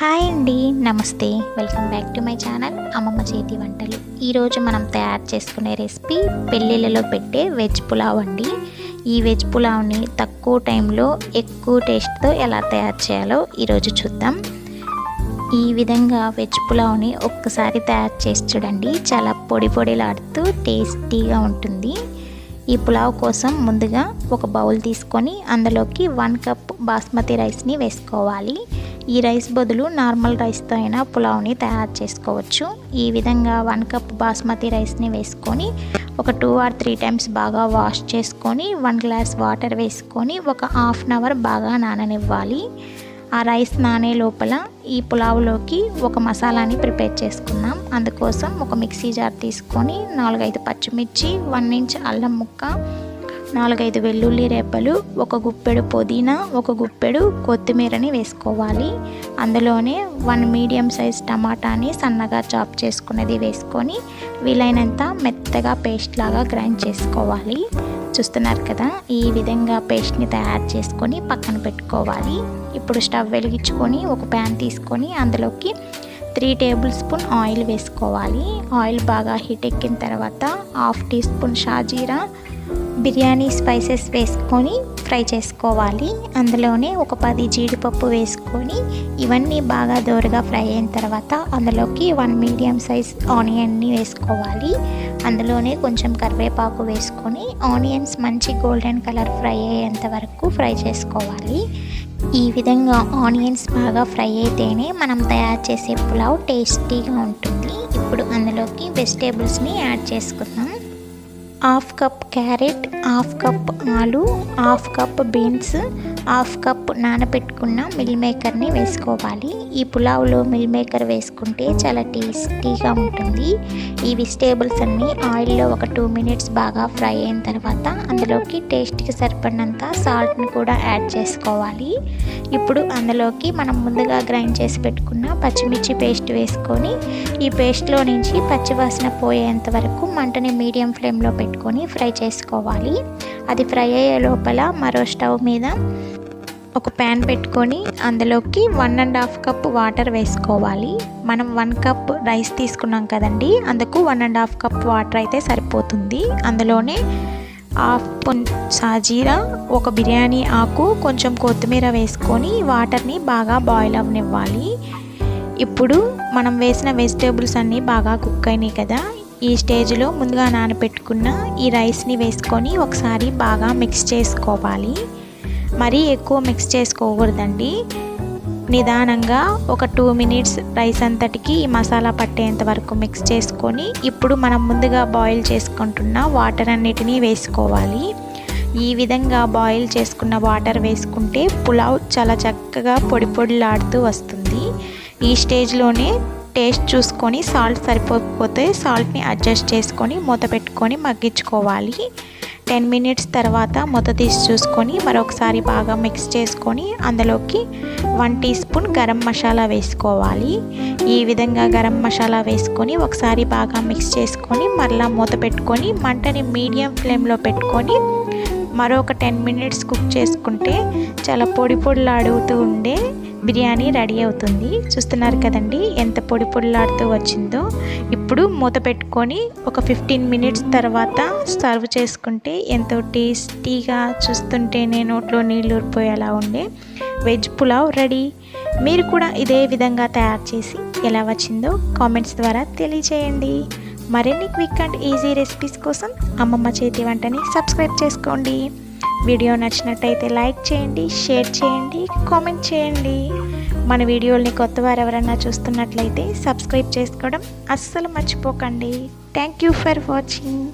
Hi అండి నమస్తే. Welcome back to my channel అమ్మమ్మ చేతి వంటలు. ఈరోజు మనం తయారు చేసుకునే రెసిపీ పెళ్ళిళ్ళలో పెట్టే వెజ్ పులావ్ అండి. ఈ వెజ్ పులావ్ని తక్కువ టైంలో ఎక్కువ టేస్ట్తో ఎలా తయారు చేయాలో ఈరోజు చూద్దాం. ఈ విధంగా వెజ్ పులావ్ని ఒక్కసారి తయారు చేసి చూడండి. చాలా పొడి పొడిలాడుతూ టేస్టీగా ఉంటుంది. ఈ పులావ్ కోసం ముందుగా ఒక బౌల్ తీసుకొని అందులోకి వన్ కప్ బాస్మతి రైస్ని వేసుకోవాలి. ఈ రైస్ బదులు నార్మల్ రైస్తో అయినా పులావ్ని తయారు చేసుకోవచ్చు. ఈ విధంగా వన్ కప్ బాస్మతి రైస్ని వేసుకొని ఒక టూ ఆర్ త్రీ టైమ్స్ బాగా వాష్ చేసుకొని వన్ గ్లాస్ వాటర్ వేసుకొని ఒక హాఫ్ అన్ అవర్ బాగా నాననివ్వాలి. ఆ రైస్ నానే లోపల ఈ పులావ్లోకి ఒక మసాలాని ప్రిపేర్ చేసుకుందాం. అందుకోసం ఒక మిక్సీ జార్ తీసుకొని నాలుగైదు పచ్చిమిర్చి వన్ ఇంచ్ అల్లం ముక్క నాలుగైదు వెల్లుల్లి రెబ్బలు ఒక గుప్పెడు పుదీనా ఒక గుప్పెడు కొత్తిమీరని వేసుకోవాలి. అందులోనే వన్ మీడియం సైజ్ టమాటాని సన్నగా చాప్ చేసుకున్నది వేసుకొని వీలైనంత మెత్తగా పేస్ట్ లాగా గ్రైండ్ చేసుకోవాలి. చూస్తున్నారు కదా ఈ విధంగా పేస్ట్ని తయారు చేసుకొని పక్కన పెట్టుకోవాలి. ఇప్పుడు స్టవ్ వెలిగించుకొని ఒక ప్యాన్ తీసుకొని అందులోకి త్రీ టేబుల్ స్పూన్ ఆయిల్ వేసుకోవాలి. ఆయిల్ బాగా హీట్ ఎక్కిన తర్వాత హాఫ్ టీ స్పూన్ షాజీరా బిర్యానీ స్పైసెస్ వేసుకొని ఫ్రై చేసుకోవాలి. అందులోనే ఒక పది జీడిపప్పు వేసుకొని ఇవన్నీ బాగా దోరగా ఫ్రై అయిన తర్వాత అందులోకి వన్ మీడియం సైజ్ ఆనియన్ని వేసుకోవాలి. అందులోనే కొంచెం కరివేపాకు వేసుకొని ఆనియన్స్ మంచి గోల్డెన్ కలర్ ఫ్రై అయ్యేంత వరకు ఫ్రై చేసుకోవాలి. ఈ విధంగా ఆనియన్స్ బాగా ఫ్రై అయితేనే మనం తయారు చేసే పులావ్ టేస్టీగా ఉంటుంది. ఇప్పుడు అందులోకి వెజిటేబుల్స్ని యాడ్ చేసుకుందాం. Half cup carrot half cup ఆలు half cup beans half cup నానబెట్టుకున్న మిల్ మేకర్ని వేసుకోవాలి. ఈ పులావ్లో మిల్ మేకర్ వేసుకుంటే చాలా టేస్టీగా ఉంటుంది. ఈ వెజిటేబుల్స్ అన్నీ ఆయిల్లో ఒక టూ మినిట్స్ బాగా ఫ్రై అయిన తర్వాత అందులోకి టేస్ట్కి సరిపడినంత సాల్ట్ని కూడా యాడ్ చేసుకోవాలి. ఇప్పుడు అందులోకి మనం ముందుగా గ్రైండ్ చేసి పెట్టుకున్న పచ్చిమిర్చి పేస్ట్ వేసుకొని ఈ పేస్ట్లో నుంచి పచ్చివాసన పోయేంత వరకు మంటని మీడియం ఫ్లేమ్లో పెట్టి పెట్టుకొని ఫ్రై చేసుకోవాలి. అది ఫ్రై అయ్యే లోపల మరో స్టవ్ మీద ఒక ప్యాన్ పెట్టుకొని అందులోకి one and half cup water వేసుకోవాలి. మనం వన్ కప్ రైస్ తీసుకున్నాం కదండి అందుకు one and half cup water అయితే సరిపోతుంది. అందులోనే హాఫ్ సాజీరా ఒక బిర్యానీ ఆకు కొంచెం కొత్తిమీర వేసుకొని వాటర్ని బాగా బాయిల్ అవ్వనివ్వాలి ఇప్పుడు మనం వేసిన వెజిటేబుల్స్ అన్నీ బాగా కుక్ అయినాయి కదా ఈ స్టేజ్లో ముందుగా నానబెట్టుకున్న ఈ రైస్ని వేసుకొని ఒకసారి బాగా మిక్స్ చేసుకోవాలి. మరీ ఎక్కువ మిక్స్ చేసుకోకూడదండి. నిదానంగా ఒక టూ మినిట్స్ రైస్ అంతటికి ఈ మసాలా పట్టేంత వరకు మిక్స్ చేసుకొని ఇప్పుడు మనం ముందుగా బాయిల్ చేసుకుంటున్న వాటర్ అన్నిటినీ వేసుకోవాలి. ఈ విధంగా బాయిల్ చేసుకున్న వాటర్ వేసుకుంటే పులావ్ చాలా చక్కగా పొడి పొడిలాడుతూ వస్తుంది. ఈ స్టేజ్లోనే టేస్ట్ చూసుకొని సాల్ట్ సరిపోకపోతే సాల్ట్ని అడ్జస్ట్ చేసుకొని మూత పెట్టుకొని మగ్గించుకోవాలి. టెన్ మినిట్స్ తర్వాత మూత తీసి చూసుకొని మరొకసారి బాగా మిక్స్ చేసుకొని అందులోకి one teaspoon garam masala వేసుకోవాలి. ఈ విధంగా గరం మసాలా వేసుకొని ఒకసారి బాగా మిక్స్ చేసుకొని మరలా మూత పెట్టుకొని మంటని మీడియం ఫ్లేమ్లో పెట్టుకొని మరొక టెన్ మినిట్స్ కుక్ చేసుకుంటే చాలా పొడి పొడిలాడుతూ ఉండే బిర్యానీ రెడీ అవుతుంది. చూస్తున్నారు కదండి ఎంత పొడి పొడిలాడుతూ వచ్చిందో. ఇప్పుడు మూత పెట్టుకొని ఒక ఫిఫ్టీన్ మినిట్స్ తర్వాత సర్వ్ చేసుకుంటే ఎంతో టేస్టీగా చూస్తుంటే నేను నోట్లో నీళ్ళు ఊరిపోయేలా ఉండే వెజ్ పులావ్ రెడీ మీరు కూడా ఇదే విధంగా తయారు చేసి ఎలా వచ్చిందో కామెంట్స్ ద్వారా తెలియచేయండి. మరిన్ని క్విక్ అండ్ ఈజీ రెసిపీస్ కోసం అమ్మమ్మ చేతి వంటని సబ్స్క్రైబ్ చేసుకోండి. వీడియో నచ్చినట్టయితే లైక్ చేయండి షేర్ చేయండి కామెంట్ చేయండి. మన వీడియోల్ని కొత్త వారు ఎవరైనా చూస్తున్నట్లయితే సబ్స్క్రైబ్ చేసుకోవడం అస్సలు మర్చిపోకండి. Thank you for watching